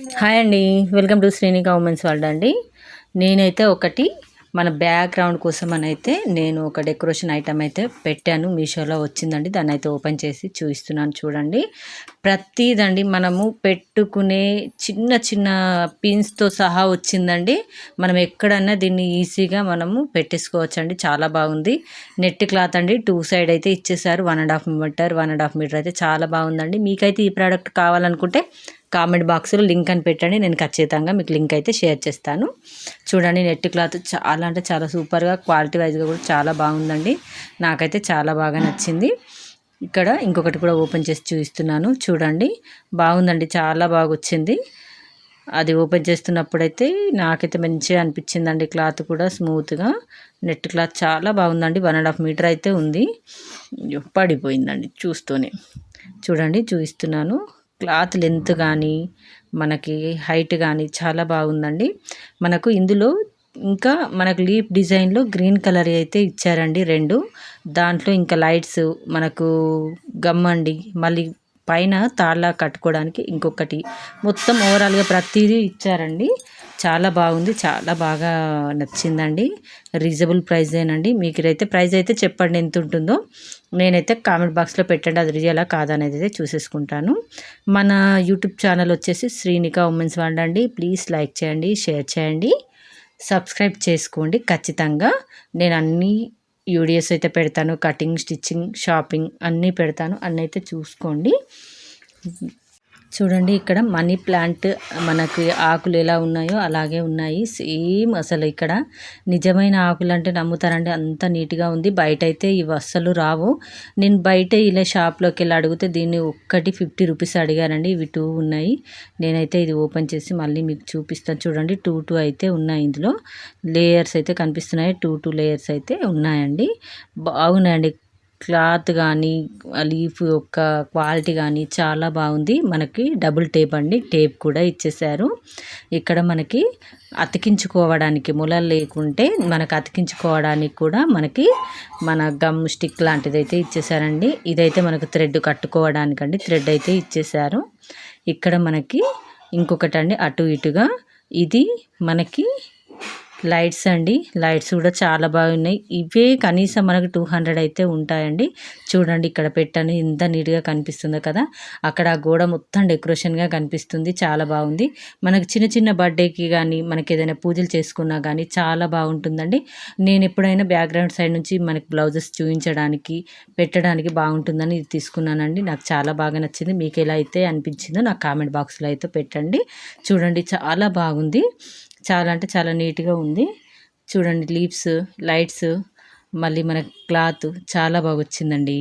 Hi అండి. Welcome to Srinika women's world అండి. నేనైతే ఒకటి మన బ్యాక్గ్రౌండ్ కోసం అని అయితే నేను ఒక డెకరేషన్ ఐటమ్ అయితే పెట్టాను. మీషోలో వచ్చిందండి. దాన్ని అయితే ఓపెన్ చేసి చూపిస్తున్నాను చూడండి. ప్రతిదండి మనము పెట్టుకునే చిన్న చిన్న పిన్స్తో సహా వచ్చిందండి. మనం ఎక్కడన్నా దీన్ని ఈజీగా మనము పెట్టేసుకోవచ్చండి. చాలా బాగుంది. నెట్ క్లాత్ అండి. టూ సైడ్ అయితే ఇచ్చేసారు one and half metre one and half metre అయితే చాలా బాగుందండి. మీకైతే ఈ ప్రోడక్ట్ కావాలనుకుంటే కామెంట్ బాక్స్లో లింక్ అని పెట్టండి. నేను ఖచ్చితంగా మీకు లింక్ అయితే షేర్ చేస్తాను. చూడండి నెట్ క్లాత్ చాలా అంటే చాలా సూపర్గా క్వాలిటీ వైజ్గా కూడా చాలా బాగుందండి. నాకైతే చాలా బాగా నచ్చింది. ఇక్కడ ఇంకొకటి కూడా ఓపెన్ చేసి చూపిస్తున్నాను. చూడండి బాగుందండి చాలా బాగా వచ్చింది. అది ఓపెన్ చేస్తున్నప్పుడైతే నాకైతే మంచిగా అనిపించిందండి క్లాత్ కూడా స్మూత్గా. నెట్ క్లాత్ చాలా బాగుందండి వన్ అండ్ హాఫ్ మీటర్ అయితే ఉంది. పడిపోయిందండి చూస్తూనే. చూడండి చూపిస్తున్నాను. క్లాత్ లెంత్ కానీ మనకి హైట్ కానీ చాలా బాగుందండి. మనకు ఇందులో ఇంకా మనకు లీఫ్ డిజైన్లో గ్రీన్ కలర్ అయితే ఇచ్చారండి రెండు. దాంట్లో ఇంకా లైట్స్ మనకు గమ్మండి. మళ్ళీ పైన తాళ్ళ కట్టుకోవడానికి ఇంకొకటి. మొత్తం ఓవరాల్గా ప్రతిదీ ఇచ్చారండి. చాలా బాగుంది. చాలా బాగా నచ్చిందండి. రీజనబుల్ ప్రైజేనండి మీకు అయితే ప్రైస్ అయితే చెప్పండి ఎంత ఉంటుందో. నేనైతే కామెంట్ బాక్స్లో పెట్టండి. అది రియలా కాదనేది అయితే చూసేసుకుంటాను. మన యూట్యూబ్ ఛానల్ వచ్చేసి శ్రీనిక ఉమెన్స్ అండి. ప్లీజ్ లైక్ చేయండి షేర్ చేయండి. సబ్స్క్రైబ్ చేసుకోండి. ఖచ్చితంగా నేను అన్నీ యూడిఎస్ అయితే పెడతాను. కటింగ్ స్టిచ్చింగ్ షాపింగ్ అన్నీ పెడతాను. అన్నీ అయితే చూసుకోండి. చూడండి ఇక్కడ మనీ ప్లాంట్ మనకి ఆకులు ఎలా ఉన్నాయో అలాగే ఉన్నాయి. సేమ్ అసలు ఇక్కడ నిజమైన ఆకులు అంటే నమ్ముతారండి. అంత నీట్గా ఉంది. బయట అయితే ఇవి అస్సలు రావు. నేను బయట ఇలా షాప్లోకి వెళ్ళి అడిగితే దీన్ని ఒక్కటి ఫిఫ్టీ రూపీస్ అడిగారండి. ఇవి టూ ఉన్నాయి. నేనైతే ఇది ఓపెన్ చేసి మళ్ళీ మీకు చూపిస్తాను చూడండి టూ టూ అయితే ఉన్నాయి ఇందులో. లేయర్స్ అయితే కనిపిస్తున్నాయి. టూ టూ లేయర్స్ అయితే ఉన్నాయండి. బాగున్నాయండి. క్లాత్ కానీ లీఫ్ యొక్క క్వాలిటీ కానీ చాలా బాగుంది. మనకి డబుల్ టేప్ అండి. టేప్ కూడా ఇచ్చేసారు. ఇక్కడ మనకి అతికించుకోవడానికి ములలు లేకుంటే మనకు అతికించుకోవడానికి కూడా మనకి మన గమ్ స్టిక్ లాంటిది అయితే ఇచ్చేసారండి. ఇదైతే మనకు థ్రెడ్ కట్టుకోవడానికి అండి థ్రెడ్ అయితే ఇచ్చేసారు. ఇక్కడ మనకి ఇంకొకటి అండి అటు ఇటుగా. ఇది మనకి లైట్స్ అండి. లైట్స్ కూడా చాలా బాగున్నాయి. ఇవే కనీసం మనకు టూ హండ్రెడ్ అయితే ఉంటాయండి. చూడండి ఇక్కడ పెట్టాను ఎంత నీట్గా కనిపిస్తుందో కదా. అక్కడ ఆ గోడ మొత్తం డెకరేషన్గా కనిపిస్తుంది. చాలా బాగుంది. మనకు చిన్న చిన్న బర్త్డేకి కానీ మనకి ఏదైనా పూజలు చేసుకున్నా కానీ చాలా బాగుంటుందండి. నేను ఎప్పుడైనా బ్యాక్గ్రౌండ్ సైడ్ నుంచి మనకి బ్లౌజెస్ చూపించడానికి పెట్టడానికి బాగుంటుందని ఇది తీసుకున్నానండి. నాకు చాలా బాగా నచ్చింది. మీకు ఎలా అయితే అనిపించిందో నాకు కామెంట్ బాక్స్లో అయితే పెట్టండి. చూడండి చాలా బాగుంది. చాలా అంటే చాలా నీట్గా ఉంది. చూడండి లీవ్స్ లైట్స్ మళ్ళీ మన క్లాత్ చాలా బాగా వచ్చిందండి